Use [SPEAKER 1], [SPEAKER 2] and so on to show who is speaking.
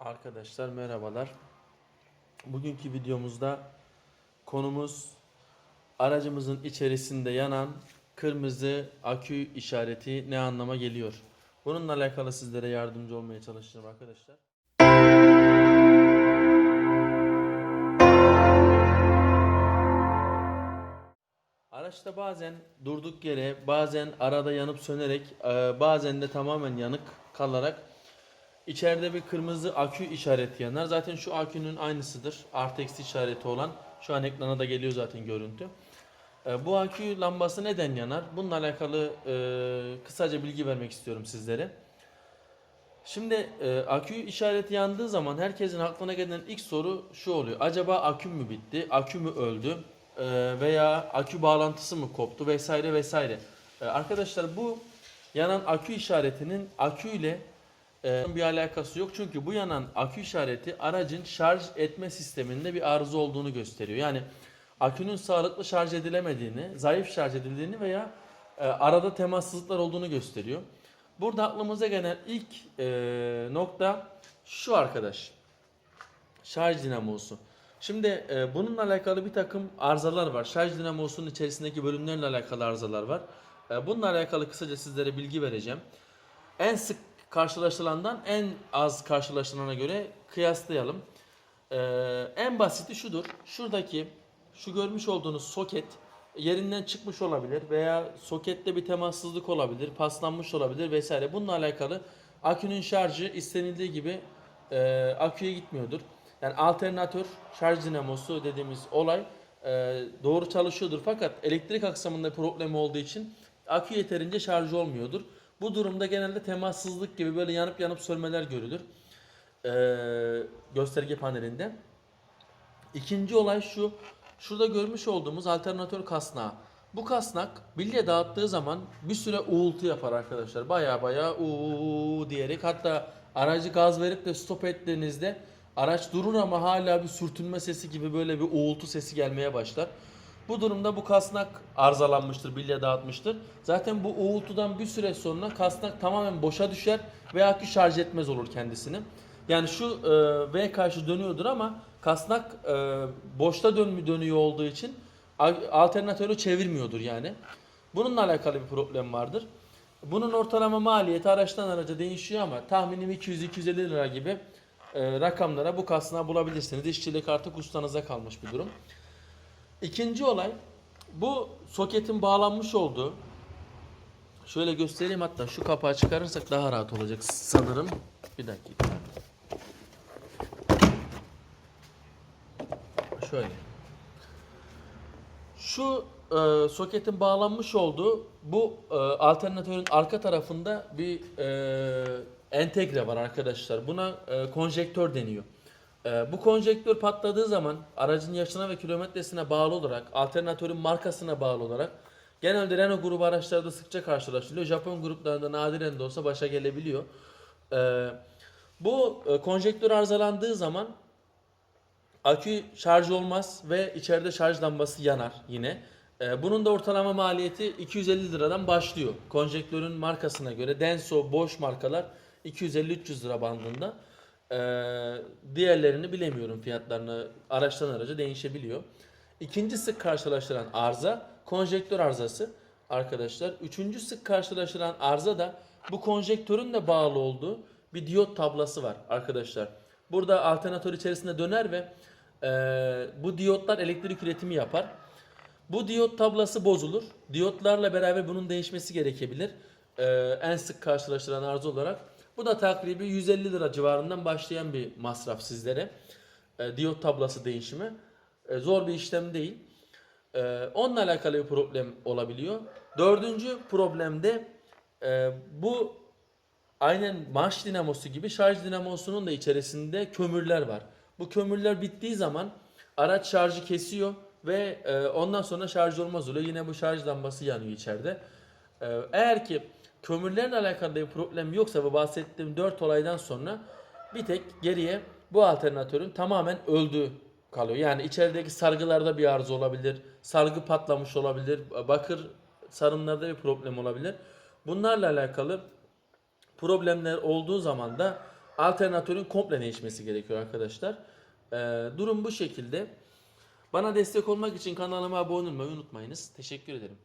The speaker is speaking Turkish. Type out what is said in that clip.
[SPEAKER 1] Arkadaşlar merhabalar. Bugünkü videomuzda konumuz aracımızın içerisinde yanan kırmızı akü işareti ne anlama geliyor? Bununla alakalı sizlere yardımcı olmaya çalışacağım arkadaşlar. Araçta bazen durduk yere, bazen arada yanıp sönerek, bazen de tamamen yanık kalarak İçeride bir kırmızı akü işareti yanar. Zaten şu akünün aynısıdır. Artı eksi işareti olan. Şu an ekrana da geliyor zaten görüntü. E, bu akü lambası neden yanar? Bununla alakalı e, kısaca bilgi vermek istiyorum sizlere. Şimdi e, akü işareti yandığı zaman herkesin aklına gelen ilk soru şu oluyor. Acaba akü mü bitti? Akü mü öldü? E, veya akü bağlantısı mı koptu? Vesaire vesaire. E, arkadaşlar bu yanan akü işaretinin akü ile e, bir alakası yok. Çünkü bu yanan akü işareti aracın şarj etme sisteminde bir arıza olduğunu gösteriyor. Yani akünün sağlıklı şarj edilemediğini, zayıf şarj edildiğini veya e, arada temassızlıklar olduğunu gösteriyor. Burada aklımıza gelen ilk e, nokta şu arkadaş. Şarj dinamosu. Şimdi e, bununla alakalı bir takım arızalar var. Şarj dinamosunun içerisindeki bölümlerle alakalı arızalar var. E, bununla alakalı kısaca sizlere bilgi vereceğim. En sık karşılaşılandan en az karşılaşılana göre kıyaslayalım. Ee, en basiti şudur. Şuradaki şu görmüş olduğunuz soket yerinden çıkmış olabilir veya sokette bir temassızlık olabilir, paslanmış olabilir vesaire. Bununla alakalı akünün şarjı istenildiği gibi e, aküye gitmiyordur. Yani alternatör şarj dinamosu dediğimiz olay e, doğru çalışıyordur fakat elektrik aksamında problemi olduğu için akü yeterince şarj olmuyordur. Bu durumda genelde temassızlık gibi böyle yanıp yanıp sönmeler görülür. Ee, gösterge panelinde. İkinci olay şu. Şurada görmüş olduğumuz alternatör kasnağı. Bu kasnak bilye dağıttığı zaman bir süre uğultu yapar arkadaşlar. Baya baya uuu diyerek hatta aracı gaz verip de stop ettiğinizde araç durur ama hala bir sürtünme sesi gibi böyle bir uğultu sesi gelmeye başlar. Bu durumda bu kasnak arızalanmıştır, bilye dağıtmıştır. Zaten bu uğultudan bir süre sonra kasnak tamamen boşa düşer ve akü şarj etmez olur kendisini. Yani şu e, V karşı dönüyordur ama kasnak e, boşta dönmü dönüyor olduğu için alternatörü çevirmiyordur yani. Bununla alakalı bir problem vardır. Bunun ortalama maliyeti araçtan araca değişiyor ama tahminim 200-250 lira gibi e, rakamlara bu kasnağı bulabilirsiniz. İşçilik artık ustanıza kalmış bir durum. İkinci olay bu soketin bağlanmış olduğu şöyle göstereyim hatta şu kapağı çıkarırsak daha rahat olacak sanırım. Bir dakika. Şöyle. Şu e, soketin bağlanmış olduğu bu e, alternatörün arka tarafında bir e, entegre var arkadaşlar. Buna e, konjektör deniyor. E, bu konjektör patladığı zaman aracın yaşına ve kilometresine bağlı olarak, alternatörün markasına bağlı olarak genelde Renault grubu araçlarda sıkça karşılaşılıyor. Japon gruplarında nadiren de olsa başa gelebiliyor. E, bu e, konjektör arızalandığı zaman Akü şarj olmaz ve içeride şarj lambası yanar yine. Ee, bunun da ortalama maliyeti 250 liradan başlıyor. Konjektörün markasına göre Denso, Bosch markalar 250-300 lira bandında. Ee, diğerlerini bilemiyorum fiyatlarını araçtan araca değişebiliyor. İkinci sık karşılaşılan arıza konjektör arızası arkadaşlar. Üçüncü sık karşılaşılan arıza da bu konjektörün de bağlı olduğu bir diyot tablası var arkadaşlar. Burada alternatör içerisinde döner ve e, bu diyotlar elektrik üretimi yapar. Bu diyot tablası bozulur. Diyotlarla beraber bunun değişmesi gerekebilir. E, en sık karşılaşılan arıza olarak. Bu da takribi 150 lira civarından başlayan bir masraf sizlere. E, diyot tablası değişimi. E, zor bir işlem değil. E, onunla alakalı bir problem olabiliyor. Dördüncü problemde e, bu aynen marş dinamosu gibi şarj dinamosunun da içerisinde kömürler var. Bu kömürler bittiği zaman araç şarjı kesiyor ve e, ondan sonra şarj olmaz oluyor. Yine bu şarj lambası yanıyor içeride. E, eğer ki kömürlerle alakalı bir problem yoksa bu bahsettiğim 4 olaydan sonra bir tek geriye bu alternatörün tamamen öldüğü kalıyor. Yani içerideki sargılarda bir arıza olabilir, sargı patlamış olabilir, bakır sarımlarda bir problem olabilir. Bunlarla alakalı problemler olduğu zaman da alternatörün komple değişmesi gerekiyor arkadaşlar. Ee, durum bu şekilde. Bana destek olmak için kanalıma abone olmayı unutmayınız. Teşekkür ederim.